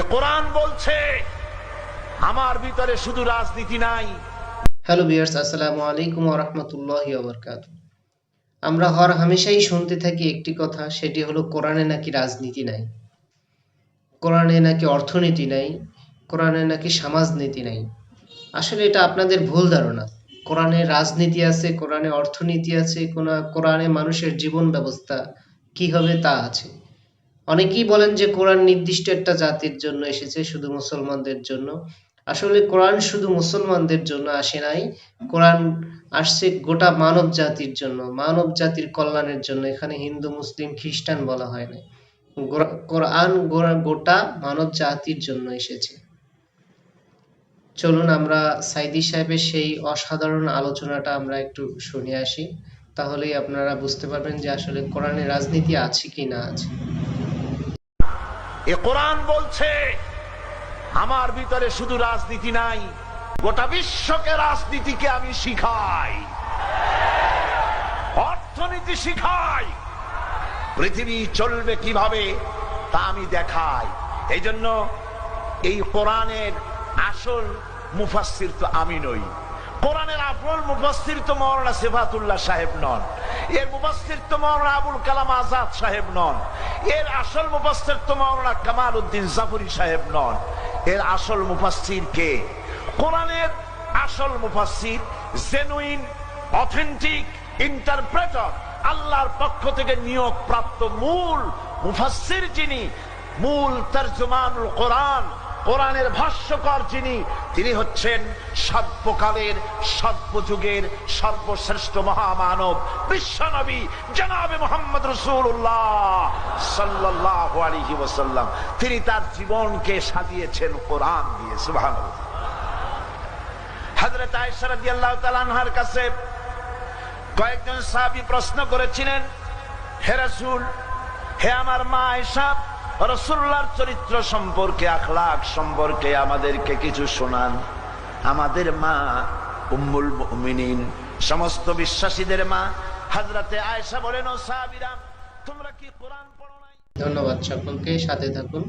এ কোরআন বলছে, আমার ভিতরে শুধু রাজনীতি নাই। হ্যালো বিয়ার্স আসসালামু আলাইকুম রহমতুল্লাহ বরকাত আমরা হর হামেশাই শুনতে থাকি একটি কথা, সেটি হলো কোরআনে নাকি রাজনীতি নাই, কোরআনে নাকি অর্থনীতি নাই, কোরআনে নাকি সমাজনীতি নাই। আসলে এটা আপনাদের ভুল ধারণা। কোরআনে রাজনীতি আছে, কোরআনে অর্থনীতি আছে কোরআনে মানুষের জীবন ব্যবস্থা কি হবে তা আছে। অনেকেই বলেন যে কোরআন নির্দিষ্ট একটা জাতির জন্য এসেছে শুধু মুসলমানদের জন্য। আসলে কোরআন শুধু মুসলমানদের জন্য আসে নাই। কোরআন আসছে গোটা মানব জাতির জন্য, মানব জাতির কল্যাণের জন্য। এখানে হিন্দু, মুসলিম, খ্রিস্টান বলা হয় না কোরআন গোটা মানব জাতির জন্য এসেছে। চলুন আমরা সাইদি সাহেবের সেই অসাধারণ আলোচনাটা আমরা একটু শুনে আসি। তাহলেই আপনারা বুঝতে পারবেন যে আসলে কোরআনে রাজনীতি আছে কি না আছে। এ কোরআন বলছে, আমার ভিতরে শুধু রাজনীতি নাই, গোটা বিশ্বকে রাজনীতিকে আমি শিখাই। অর্থনীতি শিখাই। পৃথিবী চলবে কীভাবে, তা আমি দেখাই। এই জন্য এই কোরআনের আসল মুফাসসির তো আমি নই। কোরআনের আসল মুফাসসির তো মৌলানা সাহেব নন। এর মুফাসসির তো আবুল কালাম আজাদ সাহেব নন। এর আসল মুফাসসির তো মৌলানা কামাল উদ্দিন জাফরি সাহেব নন। এর আসল মুফাসসির কে? কোরআনের আসল মুফাসসির জেনুইন অথেন্টিক ইন্টারপ্রেটার আল্লাহর পক্ষ থেকে নিয়োগ প্রাপ্ত মূল মুফাসসির যিনি, মূল তর্জমানুল কোরআন কোরআনের ভাষ্যকর যিনি, তিনি হচ্ছেন সর্বকালের, সর্বযুগের সর্বশ্রেষ্ঠ মহামানব, বিশ্বনবী জনাবে মোহাম্মদ রসুল্লাহ সাল্লাহ আলহি ওসাল্লাম তিনি তার জীবনকে সাজিয়েছেন, কোরআন দিয়ে সুবাহ হজরত কাছে কয়েকজন সাহাবী প্রশ্ন করেছিলেন, হে রাসূল, হে আমার মা আয়েশা রাসূলুল্লাহর চরিত্র সম্পর্কে, আখলাখ সম্পর্কে আমাদেরকে কিছু শোনান। আমাদের মা উম্মুল মিনিন সমস্ত বিশ্বাসীদের মা। হাজরাতে আয়সা বলেন তোমরা কি কোরআন ধন্যবাদ সকলকে, সাথে থাকুন।